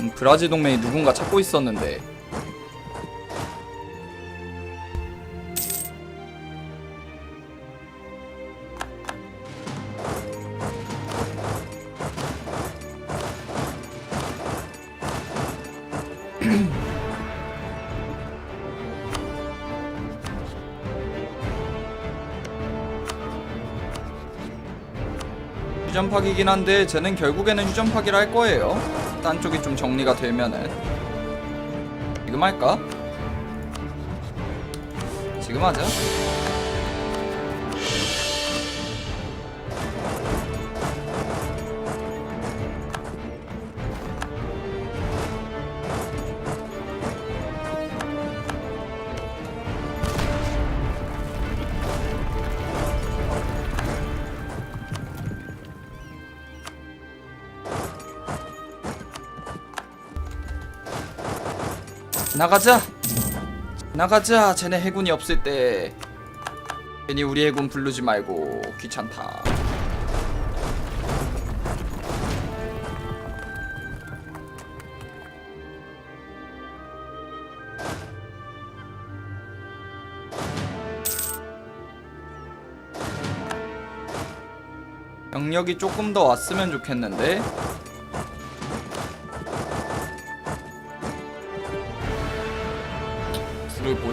음, 브라질 동맹이 누군가 찾고 있었는데 휴전파기긴 한데 쟤는 결국에는 휴전파기를 할 거예요. 딴 쪽이 좀 정리가 되면은 지금 할까? 지금 하자. 나가자. 나가자. 쟤네 해군이 없을 때 괜히 우리 해군 부르지 말고 귀찮다. 병력이 조금 더 왔으면 좋겠는데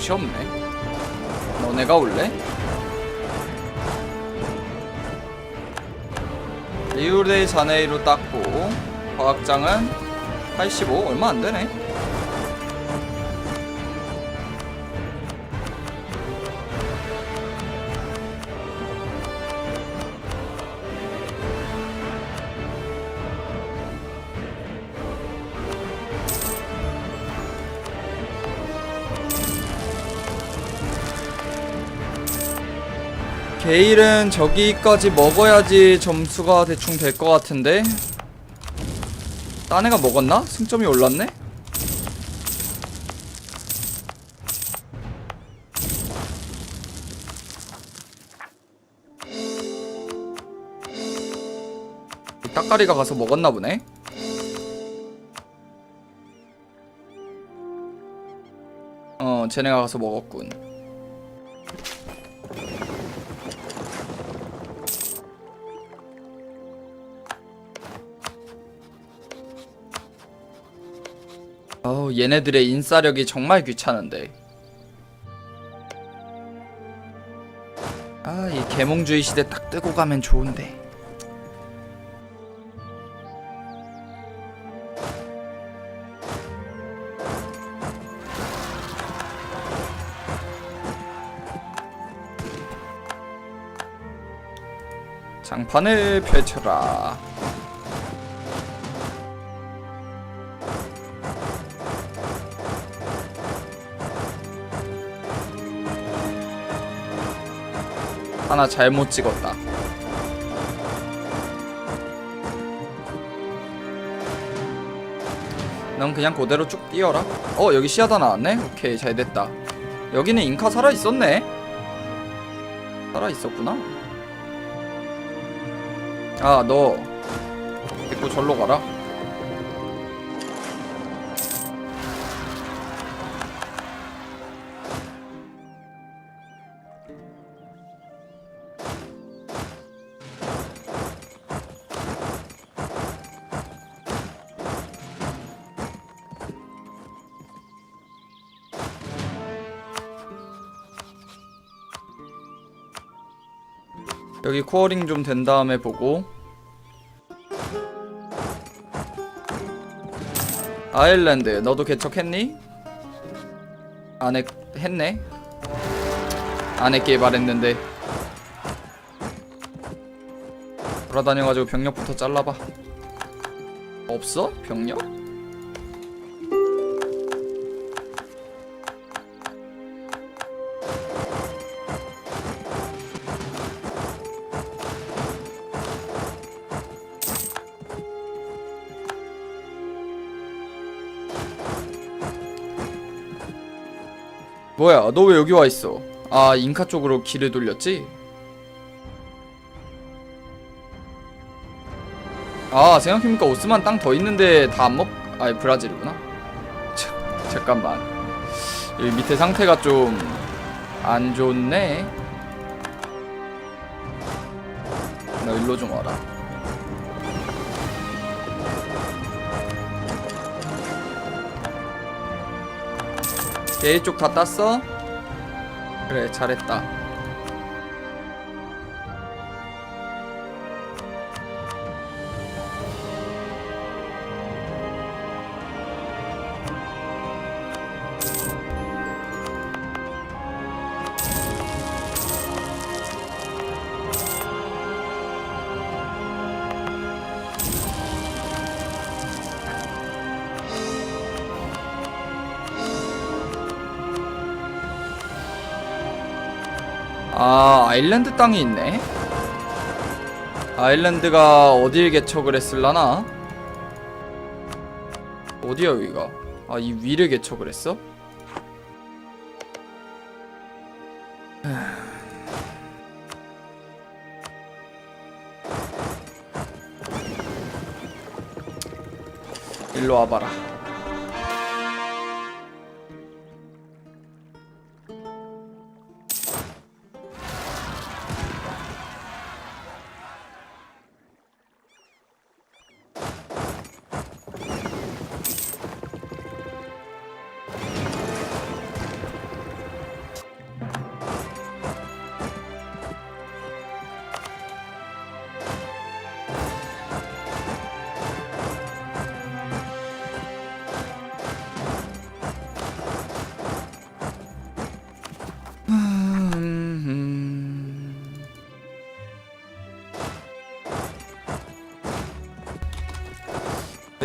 곳이 없네. 너네가 올래? 리우데 자네이로 땄고 과학장은 85 얼마 안 되네. 게일은 저기까지 먹어야지 점수가 대충 될 것 같은데 딴 애가 먹었나? 승점이 올랐네? 따까리가 가서 먹었나 보네 어 쟤네가 가서 먹었군 어우 얘네들의 인싸력이 정말 귀찮은데. 아 이 계몽주의 시대 딱 뜨고 가면 좋은데. 장판을 펼쳐라 하나 잘못 찍었다. 넌 그냥 그대로 쭉 뛰어라. 어 여기 시야다 나왔네. 오케이 잘 됐다. 여기는 인카 살아 있었네. 살아 있었구나. 아너 됐고 절로 가라. 여기 코어링 좀 된 다음에 보고 아일랜드 너도 개척했니? 안 했, 했네 안 했길 바랬는데 돌아다녀가지고 병력부터 잘라봐 없어? 병력? 뭐야 너 왜 여기 와 있어? 아 잉카 쪽으로 길을 돌렸지? 아 생각해보니까 오스만 땅 더 있는데 다 안 먹 아니 브라질이구나. 자, 잠깐만. 여기 밑에 상태가 좀 안 좋네. 너 일로 좀 와라 얘쪽다 땄어? 그래 잘했다 아 아일랜드 땅이 있네. 아일랜드가 어딜 개척을 했을라나? 어디야 여기가? 아 이 위를 개척을 했어? 일로 와봐라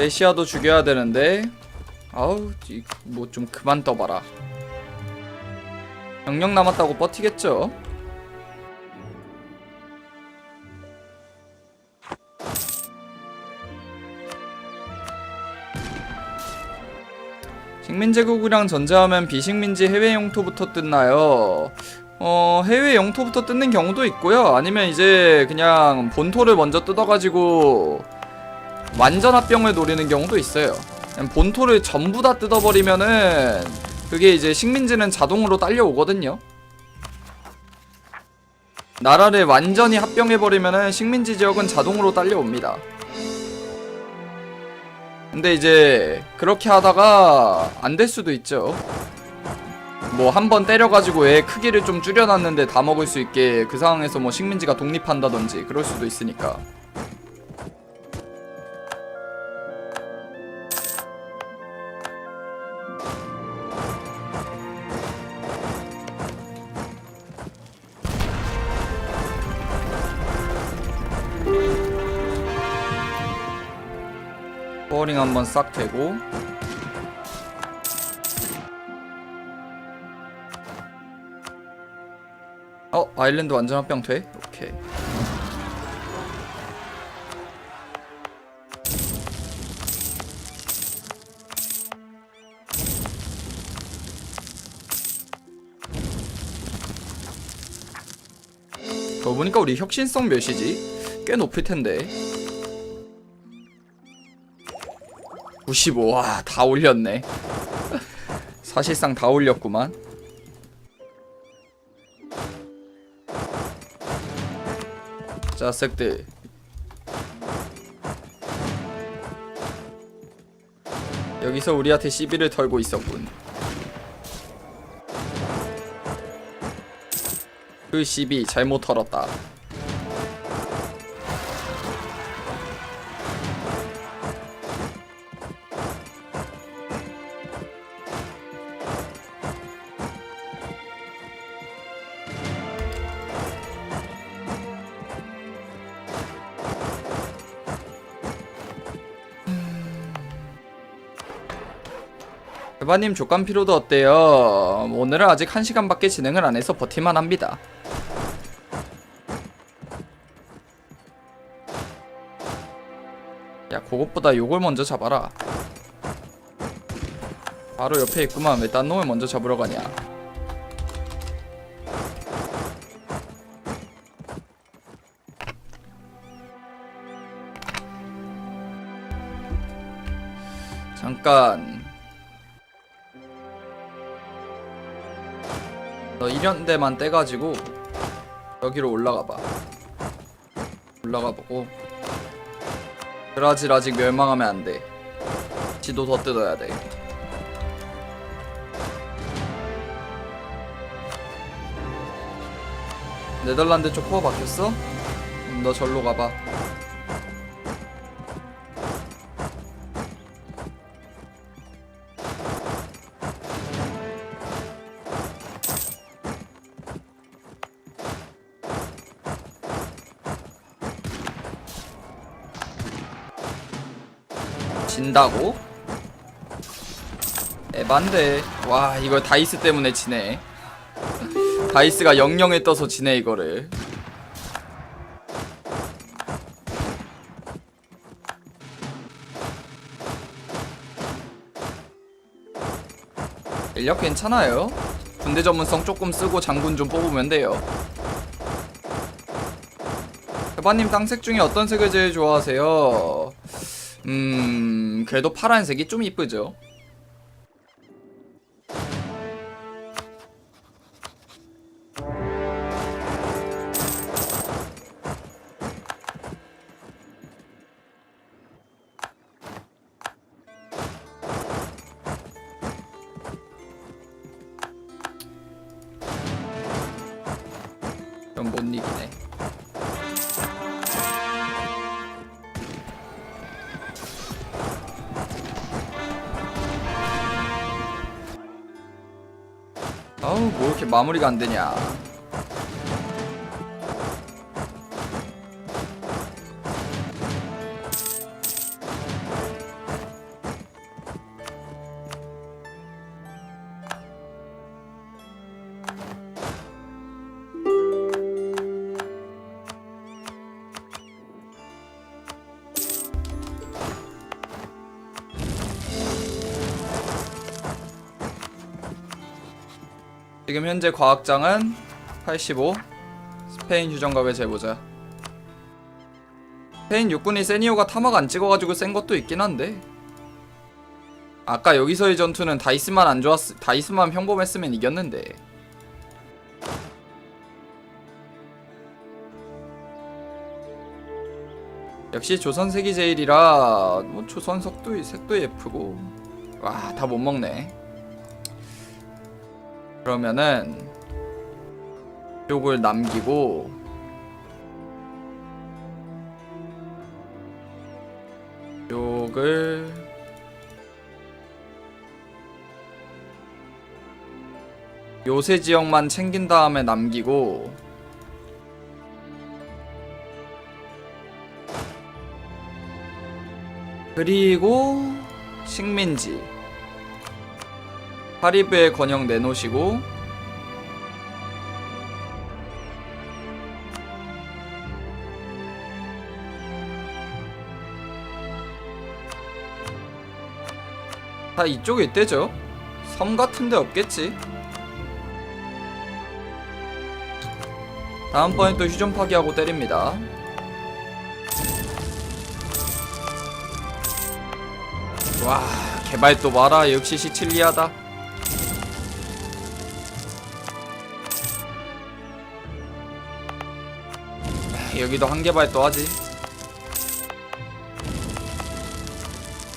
메시아도 죽여야 되는데 아우 뭐 좀 그만 떠봐라 영영 남았다고 버티겠죠 식민제국이랑 전제하면 비식민지 해외 영토부터 뜯나요? 어, 해외 영토부터 뜯는 경우도 있고요. 아니면 이제 그냥 본토를 먼저 뜯어가지고 완전 합병을 노리는 경우도 있어요. 본토를 전부 다 뜯어버리면은 그게 이제 식민지는 자동으로 딸려오거든요. 나라를 완전히 합병해버리면은 식민지 지역은 자동으로 딸려옵니다. 근데 이제 그렇게 하다가 안 될 수도 있죠. 뭐 한 번 때려가지고 애 크기를 좀 줄여놨는데 다 먹을 수 있게 그 상황에서 뭐 식민지가 독립한다든지 그럴 수도 있으니까. 버링 한번 싹 되고 어 아일랜드 완전 합병 돼? 오케이 그거 보니까 우리 혁신성 몇이지? 꽤 높을 텐데 95, 와, 다 올렸네. 사실상 다 올렸구만. 자 색들 여기서 우리한테 시비를 털고 있었군. 그 시비 잘못 털었다. 대바님 족간 피로도 어때요? 오늘은 아직 1시간밖에 진행을 안 해서 버틸만 합니다. 야, 그것보다 요걸 먼저 잡아라. 바로 옆에 있구만. 왜 딴 놈을 먼저 잡으러 가냐? 잠깐 너 이런데만 떼가지고 여기로 올라가봐. 올라가보고. 브라질 아직 멸망하면 안돼. 지도 더 뜯어야 돼. 네덜란드 쪽 코어 바뀌었어? 음, 너 절로 가봐 진다고? 에반데 와 이거 다이스 때문에 지네. 다이스가 영영에 떠서 지네 이거를. 인력 괜찮아요? 군대 전문성 조금 쓰고 장군 좀 뽑으면 돼요. 대바님 땅색 중에 어떤 색을 제일 좋아하세요? 음 그래도 파란색이 좀 이쁘죠 아우 뭐 이렇게 마무리가 안 되냐 지금 현재 과학장은 85 스페인 휴전각을 재보자. 스페인 육군이 세니오가 타막 안 찍어가지고 센 것도 있긴 한데. 아까 여기서의 전투는 다이스만 안 좋았 다이스만 평범했으면 이겼는데. 역시 조선색이 제일이라 뭐 조선석도 색도 예쁘고. 와 다 못 먹네 그러면은 쪽을 남기고 쪽을 요새 지역만 챙긴 다음에 남기고 그리고 식민지 파리브의 권영 내놓으시고 다 이쪽에 있대죠? 섬 같은데 없겠지? 다음번에 또 휴전 파기하고 때립니다 와 개발 또 봐라 역시 시칠리아다 여기도 한 개발 또 하지.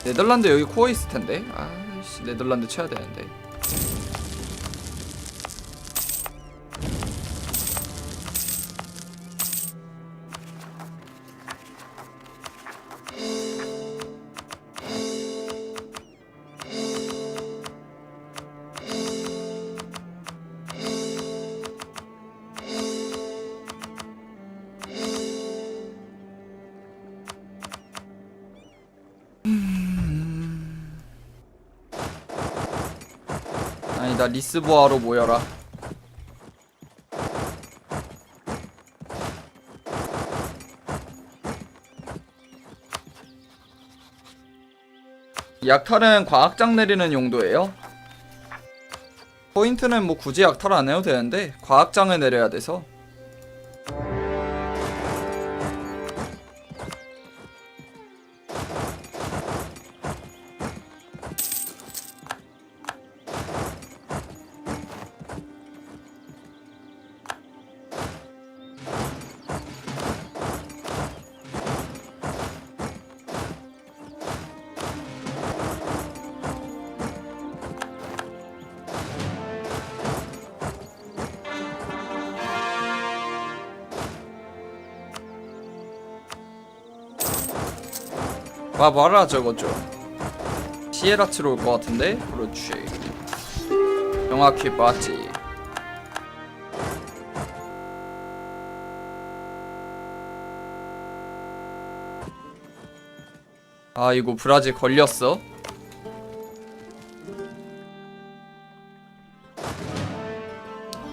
네덜란드 여기 코어 있을 텐데. 아씨 네덜란드 쳐야 되는데. 아니다 리스보아로 모여라. 약탈은 과학장 내리는 용도예요. 포인트는 뭐 굳이 약탈 안 해도 되는데 과학장을 내려야 돼서 와봐라 저거 좀. 시에라츠로 올 것 같은데? 그렇지. 정확히 봤지. 아 이거 브라질 걸렸어?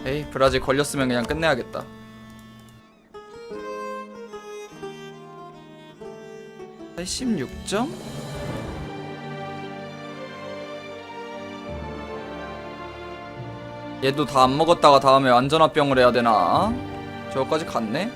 에이 브라질 걸렸으면 그냥 끝내야겠다 (86점) 얘도 다 안 먹었다가 다음에 안전화병을 해야 되나? 저거까지 갔네?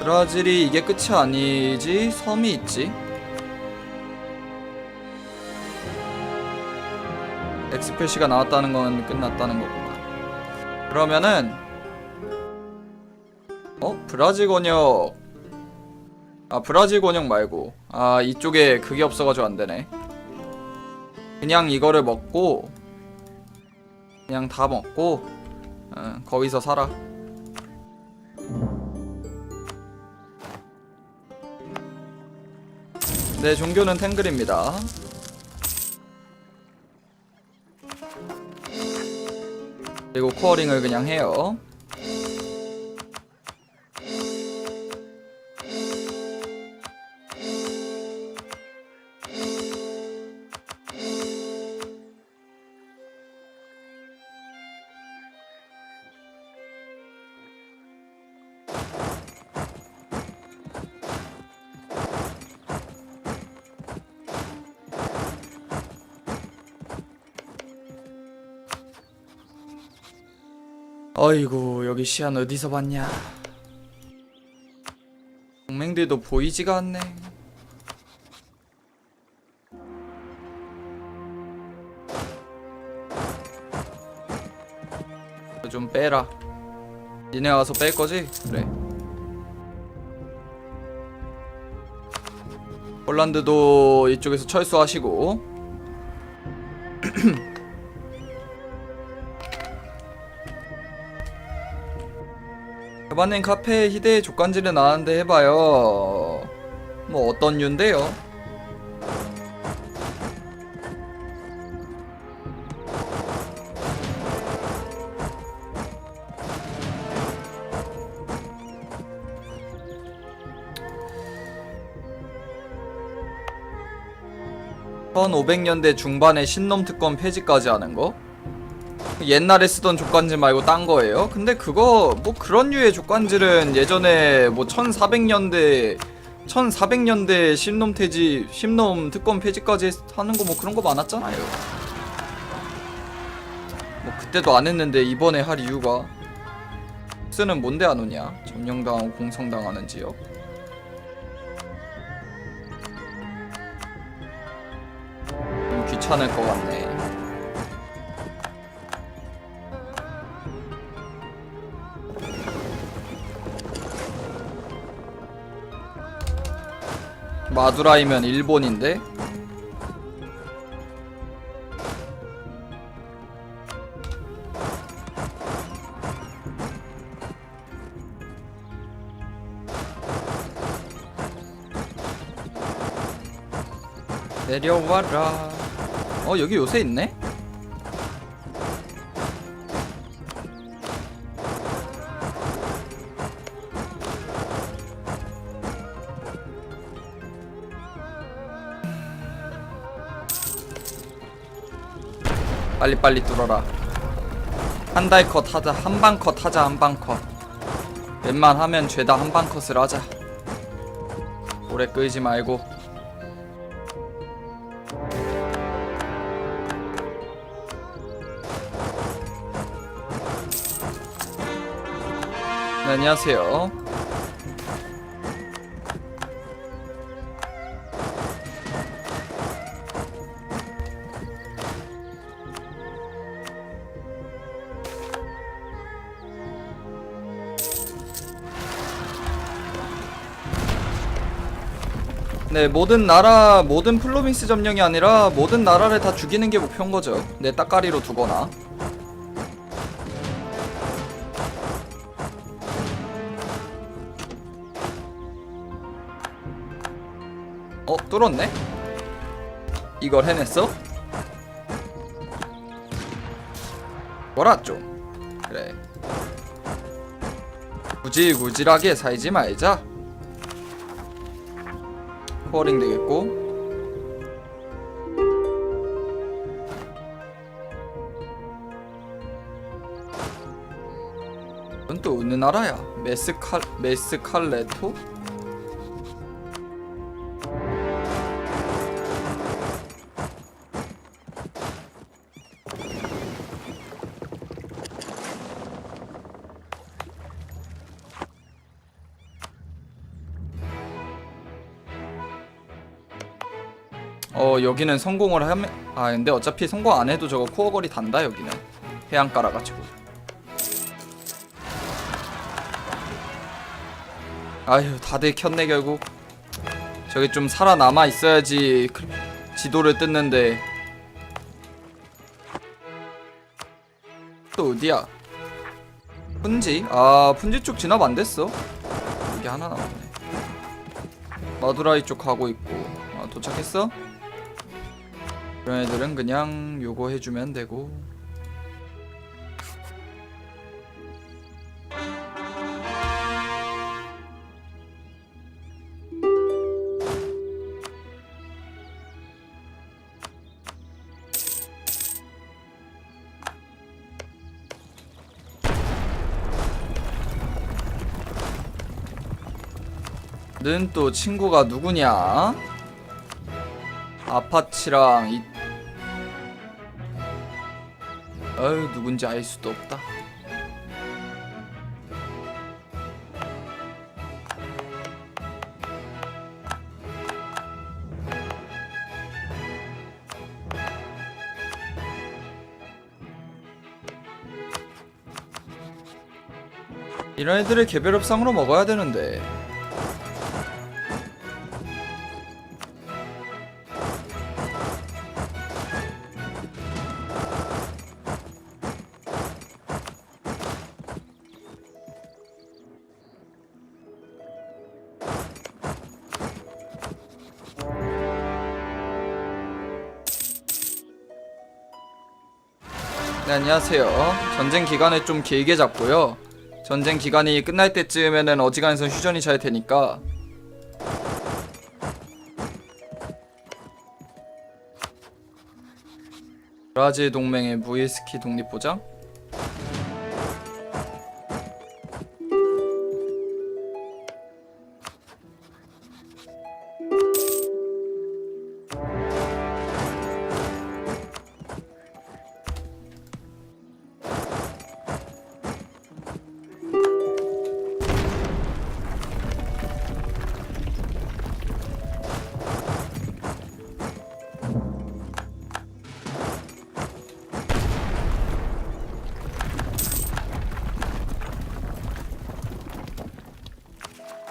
브라질이 이게 끝이 아니지 섬이 있지 X 표시가 나왔다는 건 끝났다는 거구나. 그러면은 어? 브라질 권역. 아 브라질 권역 말고. 아 이쪽에 그게 없어가지고 안되네. 그냥 이거를 먹고 그냥 다 먹고 어, 거기서 살아. 네 종교는 탱글입니다 그리고 코어링을 그냥 해요 어이구 여기 시안 어디서 봤냐? 동맹들도 보이지가 않네. 좀 빼라. 니네 와서 뺄 거지? 그래. 폴란드도 이쪽에서 철수하시고 여반님 카페 희대의 족간지를 나왔는데 해봐요 뭐 어떤 류인데요? (1500년대) 중반에 신놈 특권 폐지까지 하는 거? 옛날에 쓰던 족간지 말고 딴 거예요? 근데 그거 뭐 그런 류의 족간지는 예전에 뭐 1400년대 1400년대 신놈 퇴지 신놈 특권 폐지까지 하는 거 뭐 그런 거 많았잖아요. 뭐 그때도 안 했는데 이번에 할 이유가 쓰는 뭔데 안 오냐? 점령당하고 공성당하는 지역. 좀 귀찮을 것 같네. 마두라이면 일본인데? 내려와라 어 여기 요새 있네? 빨리빨리 뚫어라. 한 달 컷 하자. 한 방 컷 하자 한 방 컷. 웬만하면 죄다 한 방 컷을 하자. 오래 끌지 말고. 네, 안녕하세요 네, 모든 나라, 모든 플로빈스 점령이 아니라 모든 나라를 다 죽이는 게 목표인 거죠. 네, 따까리로 두거나. 어, 뚫었네? 이걸 해냈어? 뭐라 좀. 그래. 구질구질하게 살지 말자. 코어링 되겠고 이건 또 어느 나라야? 메스칼 메스칼레토? 어 여기는 성공을 하면 아 근데 어차피 성공 안 해도 저거 코어 거리 단다 여기는. 해안가라 가지고. 아휴 다들 켰네 결국. 저기 좀 살아남아 있어야지 그- 지도를 뜯는데. 또 어디야? 푼지? 아 푼지 쪽 진압 안 됐어? 여기 하나 남았네. 마두라이 쪽 가고 있고. 아 도착했어? 그런 애들은 그냥 요거 해주면 되고 는또 친구가 누구냐? 아파치랑 이 어휴 누군지 알 수도 없다. 이런 애들을 개별 협상으로 먹어야 되는데 네 안녕하세요. 전쟁 기간을 좀 길게 잡고요. 전쟁 기간이 끝날 때쯤에는 어지간해서 휴전이 잘 되니까. 브라질 동맹의 무이스키 독립보장?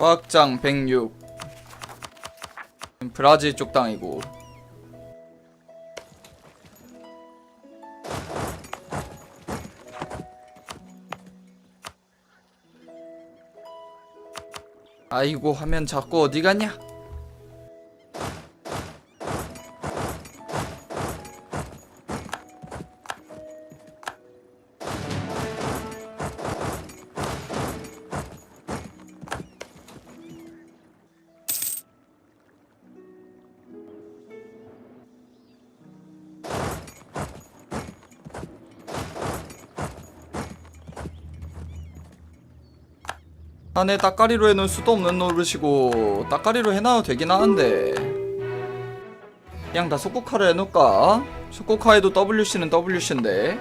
과학장 106 브라질 쪽 땅이고. 아이고 화면 자꾸 어디 가냐 안에 따까리로 해놓을 수도 없는 노릇이고 따까리로 해놔도 되긴 하는데. 그냥 다 속국화를 해놓을까? 속국화에도 WC는 WC인데.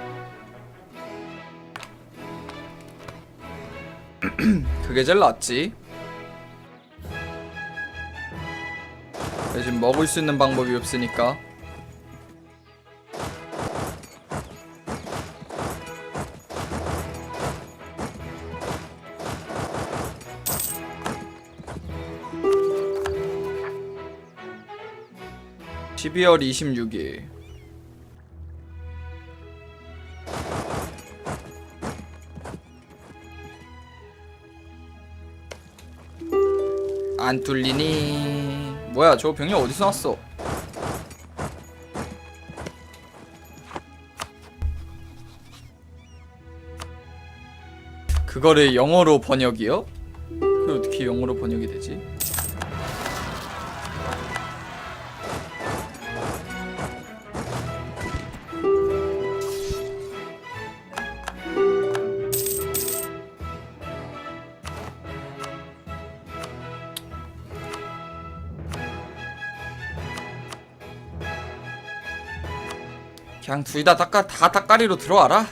그게 제일 낫지. 지금 먹을 수 있는 방법이 없으니까 12월 26일 안 뚫리니 뭐야 저 병력 어디서 났어 그거를 영어로 번역이요? 그게 어떻게 영어로 번역이 되지? 그냥 둘 다 닭가 다 닭가리로 들어와라.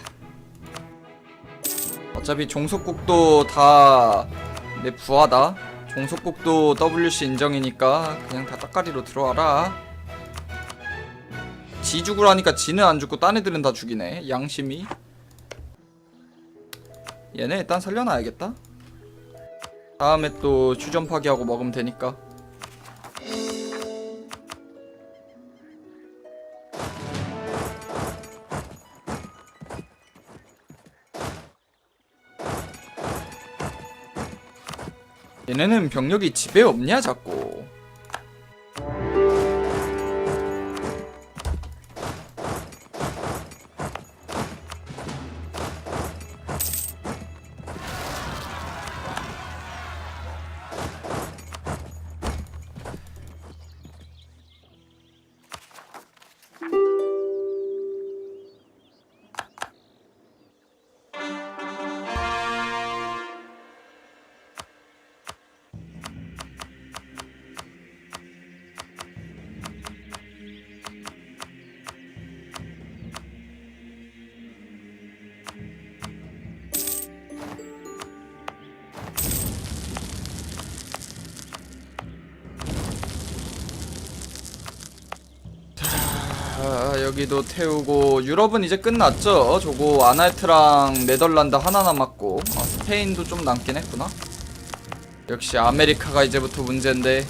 어차피 종속국도 다 내 부하다. 종속국도 WC 인정이니까 그냥 다 닭가리로 들어와라. 지 죽으라니까 지는 안 죽고 딴 애들은 다 죽이네. 양심이. 얘네 일단 살려놔야겠다. 다음에 또 추전 파기하고 먹으면 되니까. 얘네는 병력이 집에 없냐 자꾸 여기도 태우고 유럽은 이제 끝났죠. 저거 아날트랑 네덜란드 하나 남았고 아, 스페인도 좀 남긴 했구나. 역시 아메리카가 이제부터 문제인데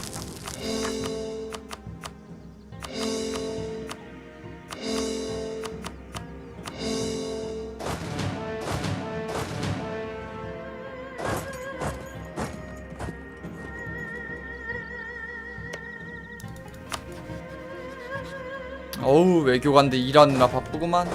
외교관들 일하느라 바쁘구만